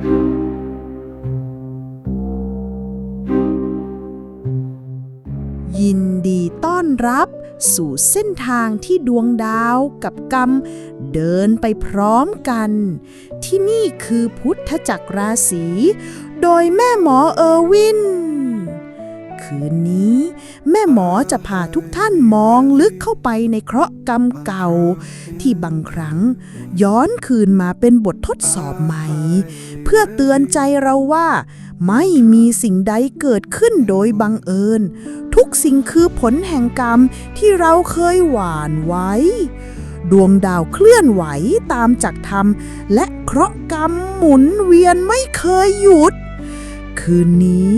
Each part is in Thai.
ยินดีต้อนรับสู่เส้นทางที่ดวงดาวกับกรรม เดินไปพร้อมกัน ที่นี่คือพุทธจักรราศี โดยแม่หมอเออร์วิน คืนนี้ แม่หมอจะพาทุกท่านมองลึกเข้าไปในเคราะห์กรรมเก่า ที่บางครั้งย้อนคืนมาเป็นบททดสอบใหม่ เพื่อเตือนใจเราว่า ไม่มีสิ่งใดเกิดขึ้นโดยบังเอิญ ทุกสิ่งคือผลแห่งกรรมที่เราเคยหวานไว้ ดวงดาวเคลื่อนไหวตามจักรธรรม และเคราะห์กรรมหมุนเวียนไม่เคยหยุด คืนนี้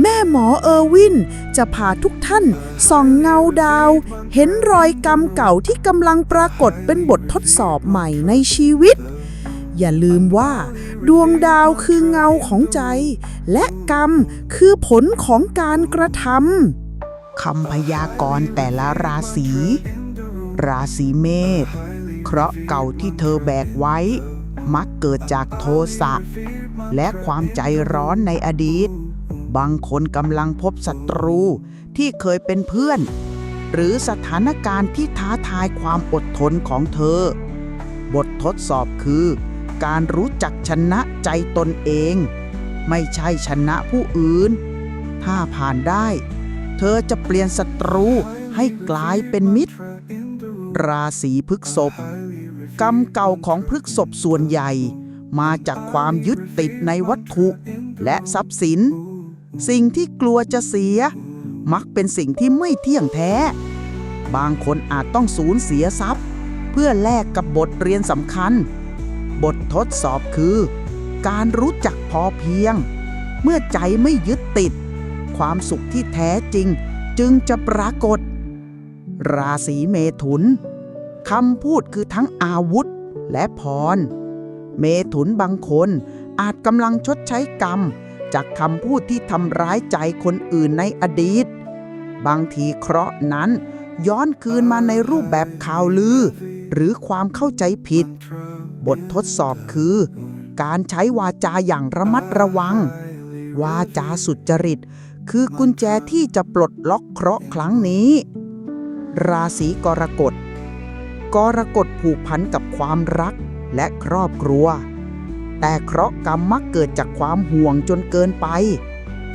แม่หมอเออร์วิน จะพาทุกท่านส่องเงาดาว เห็นรอยกรรมเก่าที่กำลังปรากฏเป็นบททดสอบใหม่ในชีวิต อย่าลืมว่า ดวงดาวคือเงาของใจ และกรรมคือผลของการกระทำคำพยากรณ์แต่ละราศี ราศีเมษเคราะห์เก่าที่เธอแบกไว้ มักเกิดจากโทสะและความใจร้อนในอดีต บางคนกำลังพบศัตรูที่เคยเป็นเพื่อน หรือสถานการณ์ที่ท้าทายความอดทนของเธอ บททดสอบคือ การรู้จักชนะใจตนเอง ไม่ใช่ชนะผู้อื่น ถ้าผ่านได้ เธอจะเปลี่ยนศัตรูให้กลายเป็นมิตร ราศีพฤกษภกรรมเก่าของพฤกษภส่วนใหญ่ มาจากความยึดติดในวัตถุและทรัพย์สิน สิ่งที่กลัวจะเสีย มักเป็นสิ่งที่ไม่เที่ยงแท้ บางคนอาจต้องสูญเสียทรัพย์ เพื่อแลกกับบทเรียนสำคัญ บททดสอบคือ การรู้จักพอเพียง เมื่อใจไม่ยึดติด ความสุขที่แท้จริงจึงจะปรากฏ ราศีเมถุนคำพูดคือทั้งอาวุธและพร เมถุนบางคนอาจกำลังชดใช้กรรม จากคำพูดที่ทำร้ายใจคนอื่นในอดีต บางทีเคราะห์นั้น ย้อนคืนมาในรูปแบบข่าวลือ หรือความเข้าใจผิด บททดสอบคือ การใช้วาจาอย่างระมัดระวัง วาจาสุจริต คือกุญแจที่จะปลดล็อกเคราะห์ครั้งนี้ ราศีกรกฎกรกฎผูกพันกับความรักและครอบครัว แต่เคราะห์กรรมมักเกิดจากความห่วงจนเกินไป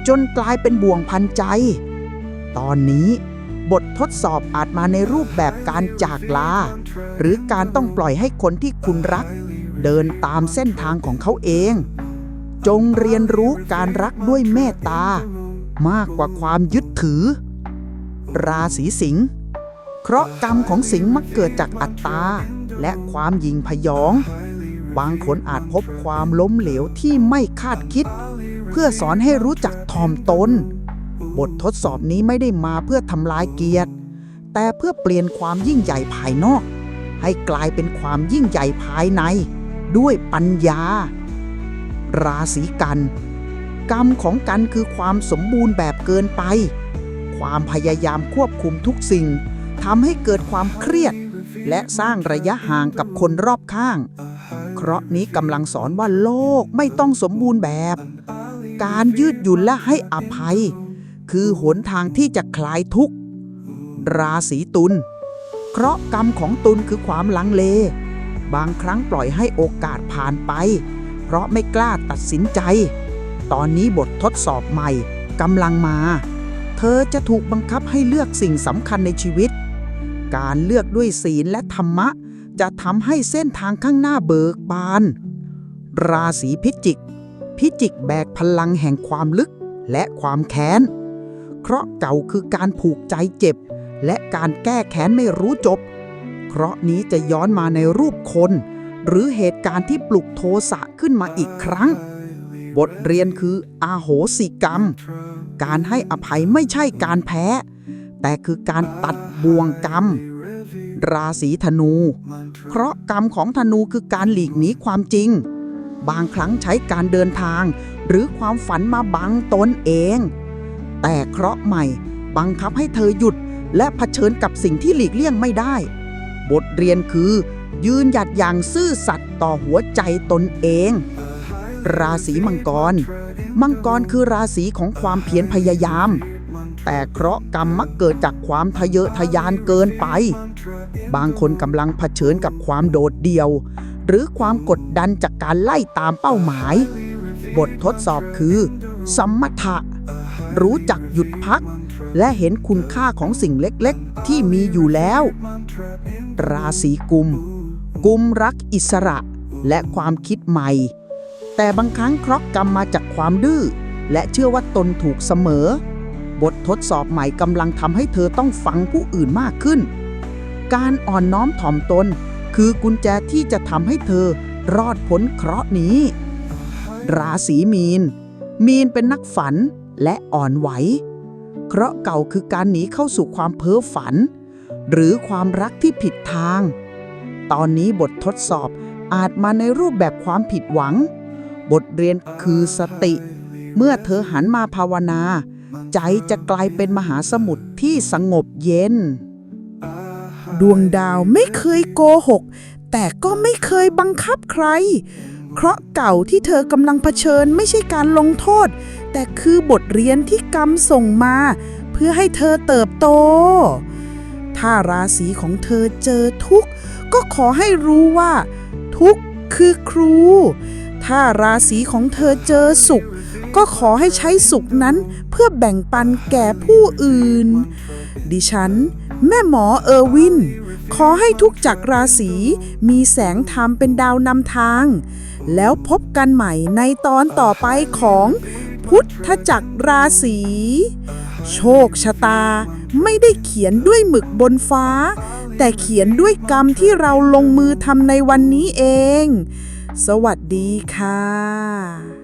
จนกลายเป็นบ่วงพันใจ ตอนนี้บททดสอบอาจมาในรูปแบบการจากลา หรือการต้องปล่อยให้คนที่คุณรัก เดินตามเส้นทางของเขาเอง จงเรียนรู้การรักด้วยเมตตา มากกว่าความยึดถือ ราศีสิงห์เคราะห์กรรมของสิงห์มักเกิดจากอัตตา และความยิงพยอง บางคนอาจพบความล้มเหลวที่ไม่คาดคิด เพื่อสอนให้รู้จักทอมตน บททดสอบนี้ไม่ได้มาเพื่อทำลายเกียรติ แต่เพื่อเปลี่ยนความยิ่งใหญ่ภายนอก ให้กลายเป็นความยิ่งใหญ่ภายใน ด้วยปัญญา ราศีกัน กรรมของกันคือความสมบูรณ์แบบเกินไป ความพยายามควบคุมทุกสิ่งทำให้เกิดความเครียดและสร้างระยะห่างกับคนรอบข้าง เคราะห์นี้กำลังสอนว่าโลกไม่ต้องสมบูรณ์แบบ การยืดหยุ่นและให้อภัย คือหนทางที่จะคลายทุกข์ ราศีตุลเคราะห์กรรมของตุลคือความลังเล บางครั้งปล่อยให้โอกาสผ่านไป เพราะไม่กล้าตัดสินใจ ตอนนี้บททดสอบใหม่กำลังมา เธอจะถูกบังคับให้เลือกสิ่งสำคัญในชีวิต การเลือกด้วยศีลและธรรมะ จะทำให้เส้นทางข้างหน้าเบิกบาน ราศีพิจิก พิจิกแบกพลังแห่งความลึกและความแค้น เคราะห์เก่าคือการผูกใจเจ็บ และการแก้แค้นไม่รู้จบ เคราะห์นี้จะย้อนมาในรูปคน หรือเหตุการณ์ที่ปลุกโทสะขึ้นมาอีกครั้ง บทเรียนคืออาโหสิกรรม การให้อภัยไม่ใช่การแพ้ แต่คือการตัดบ่วงกรรม ราศีธนู เคราะห์กรรมของธนูคือการหลีกหนีความจริง บางครั้งใช้การเดินทาง หรือความฝันมาบังตนเอง แต่เคราะห์ใหม่บังคับให้เธอหยุด และะเผชิญกับสิ่งที่หลีกเลี่ยงไม่ได้ บทเรียนคือ ยืนหยัดอย่างซื่อสัตย์ต่อหัวใจตนเอง ราศีมังกร มังกรคือราศีของความเพียรพยายามแต่เคราะห์กรรมมักเกิดจากความทะเยอทะยานเกินไป บางคนกำลังเผชิญกับความโดดเดี่ยว หรือความกดดันจากการไล่ตามเป้าหมาย บททดสอบคือ สมถะ รู้จักหยุดพัก และเห็นคุณค่าของสิ่งเล็กๆ ที่มีอยู่แล้ว ราศีกุม กุมรักอิสระและความคิดใหม่ แต่บางครั้งเคราะห์กรรมมาจากความดื้อและเชื่อว่าตนถูกเสมอ บททดสอบใหม่กำลังทำให้เธอต้องฟังผู้อื่นมากขึ้น การอ่อนน้อมถ่อมตน คือกุญแจที่จะทำให้เธอรอดพ้นเคราะห์นี้ ราศีมีน มีนเป็นนักฝันและอ่อนไหว เคราะห์เก่าคือการหนีเข้าสู่ความเพ้อฝัน หรือความรักที่ผิดทาง ตอนนี้บททดสอบอาจมาในรูปแบบความผิดหวัง บทเรียนคือสติ เมื่อเธอหันมาภาวนา ใจจะกลายเป็นมหาสมุทรที่สงบเย็น ดวงดาวไม่เคยโกหก แต่ก็ไม่เคยบังคับใคร เคราะห์เก่าที่เธอกำลังเผชิญไม่ใช่การลงโทษ แต่คือบทเรียนที่กรรมส่งมา เพื่อให้เธอเติบโต ถ้าราศีของเธอเจอทุกข์ก็ขอให้รู้ว่า ทุกข์คือครู ถ้าราศีของเธอเจอสุข ก็ขอให้ใช้สุขนั้นเพื่อแบ่งปันแก่ผู้อื่น ดิฉัน แม่หมอเออร์วิน ขอให้ทุกจักรราศีมีแสงธรรมเป็นดาวนำทาง แล้วพบกันใหม่ในตอนต่อไปของพุทธจักรราศีโชคชะตาไม่ได้เขียนด้วยหมึกบนฟ้า แต่เขียนด้วยกรรมที่เราลงมือทำในวันนี้เอง สวัสดีค่ะ